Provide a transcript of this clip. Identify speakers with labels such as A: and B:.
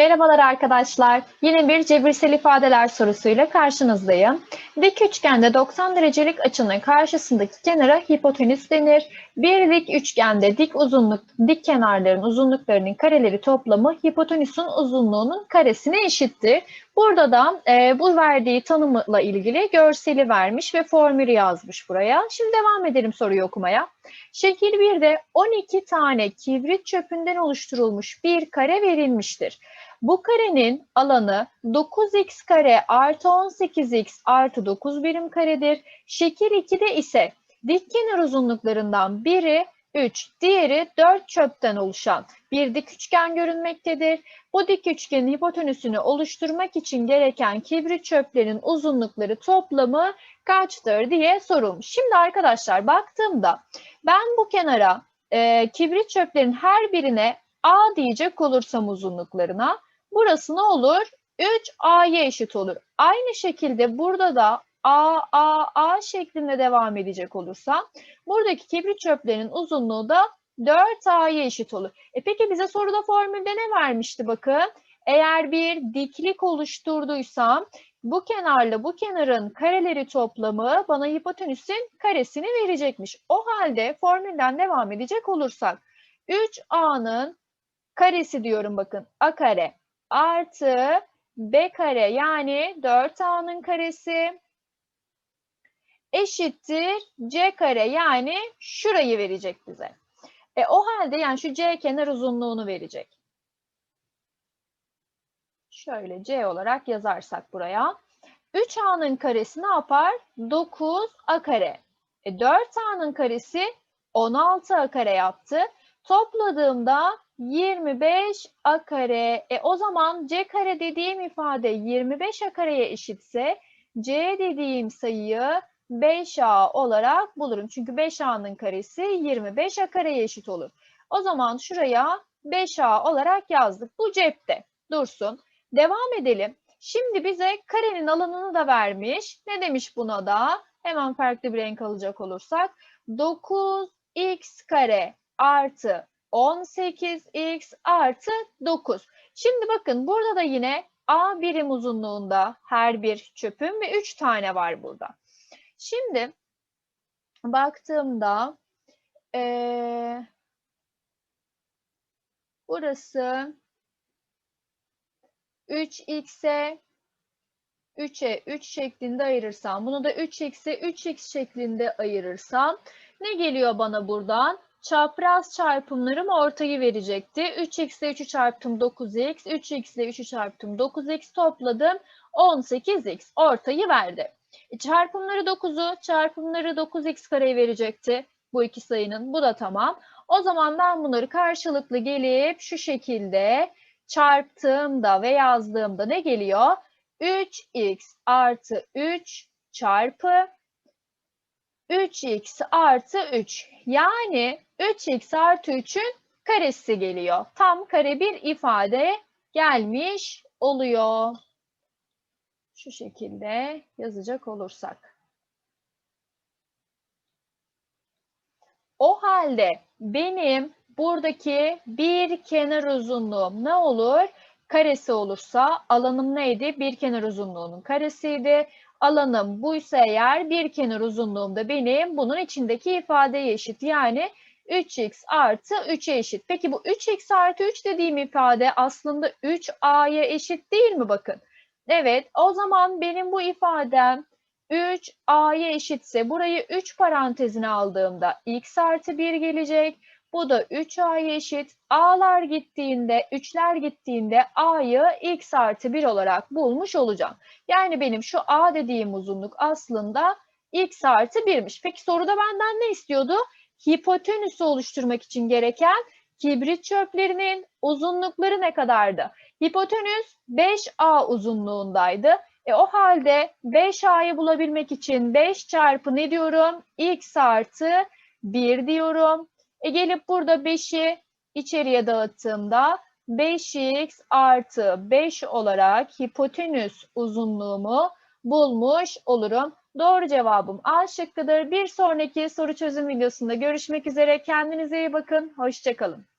A: Merhabalar arkadaşlar. Yine bir cebirsel ifadeler sorusuyla karşınızdayım. Dik üçgende 90 derecelik açının karşısındaki kenara hipotenüs denir. Bir dik üçgende dik uzunluk, dik kenarların uzunluklarının kareleri toplamı hipotenüsün uzunluğunun karesine eşittir. Burada da e, bu verdiği tanımla ilgili görseli vermiş ve formülü yazmış buraya. Şimdi devam edelim soruyu okumaya. Şekil 1'de 12 tane kibrit çöpünden oluşturulmuş bir kare verilmiştir. Bu karenin alanı 9x kare artı 18x artı 9 birim karedir. Şekil 2'de ise dik kenar uzunluklarından biri 3, diğeri 4 çöpten oluşan bir dik üçgen görünmektedir. Bu dik üçgenin hipotenüsünü oluşturmak için gereken kibrit çöplerin uzunlukları toplamı kaçtır diye sorulmuş. Şimdi arkadaşlar baktığımda ben bu kenara e, kibrit çöplerin her birine A diyecek olursam uzunluklarına burası ne olur? 3A'ya eşit olur. Aynı şekilde burada da A, A, A şeklinde devam edecek olursam buradaki kibrit çöplerinin uzunluğu da 4A'ya eşit olur. E peki bize soruda formülde ne vermişti bakın? Eğer bir diklik oluşturduysam bu kenarla bu kenarın kareleri toplamı bana hipotenüsün karesini verecekmiş. O halde formülden devam edecek olursak 3A'nın karesi diyorum bakın A kare artı B kare yani 4A'nın karesi eşittir C kare yani şurayı verecek bize. E, o halde yani şu C kenar uzunluğunu verecek. Şöyle C olarak yazarsak buraya. 3A'nın karesi ne yapar? 9A kare. E, 4A'nın karesi 16A kare yaptı. Topladığımda 25A kare. E, o zaman C kare dediğim ifade 25A kareye eşitse C dediğim sayıyı 5A olarak bulurum. Çünkü 5A'nın karesi 25A kareye eşit olur. O zaman şuraya 5A olarak yazdık. Bu cepte dursun. Devam edelim. Şimdi bize karenin alanını da vermiş. Ne demiş buna da? Hemen farklı bir renk alacak olursak. 9x kare artı 18x artı 9. Şimdi bakın burada da yine A birim uzunluğunda her bir çöpüm ve 3 tane var burada. Şimdi baktığımda ee, burası 3x'e 3'e 3 şeklinde ayırırsam, bunu da 3x'e 3x şeklinde ayırırsam ne geliyor bana buradan? Çapraz çarpımlarım ortayı verecekti. 3x ile 3'ü çarptım 9x, 3x ile 3'ü çarptım 9x topladım 18x ortayı verdi. E, çarpımları 9'u, çarpımları 9x kareyi verecekti bu iki sayının. Bu da tamam. O zaman ben bunları karşılıklı gelip şu şekilde çarptığımda ve yazdığımda ne geliyor? 3x artı 3 çarpı 3x artı 3. Yani 3x artı 3'ün karesi geliyor. Tam kare bir ifade gelmiş oluyor. Şu şekilde yazacak olursak. O halde benim buradaki bir kenar uzunluğum ne olur? Karesi olursa alanım neydi? Bir kenar uzunluğunun karesiydi. Alanım buysa eğer bir kenar uzunluğum da benim bunun içindeki ifadeye eşit. Yani 3x artı 3'e eşit. Peki bu 3x artı 3 dediğim ifade aslında 3a'ya eşit değil mi bakın? Evet o zaman benim bu ifadem 3a'ya eşitse burayı 3 parantezine aldığımda x artı 1 gelecek. Bu da 3a'ya eşit. A'lar gittiğinde, 3'ler gittiğinde a'yı x artı 1 olarak bulmuş olacağım. Yani benim şu a dediğim uzunluk aslında x artı 1'miş. Peki soruda benden ne istiyordu? Hipotenüsü oluşturmak için gereken kibrit çöplerinin uzunlukları ne kadardı? Hipotenüs 5a uzunluğundaydı. E o halde 5a'yı bulabilmek için 5 çarpı ne diyorum? x artı 1 diyorum. E gelip burada 5'i içeriye dağıttığımda 5x artı 5 olarak hipotenüs uzunluğumu bulmuş olurum. Doğru cevabım A şıkkıdır. Bir sonraki soru çözüm videosunda görüşmek üzere. Kendinize iyi bakın. Hoşçakalın.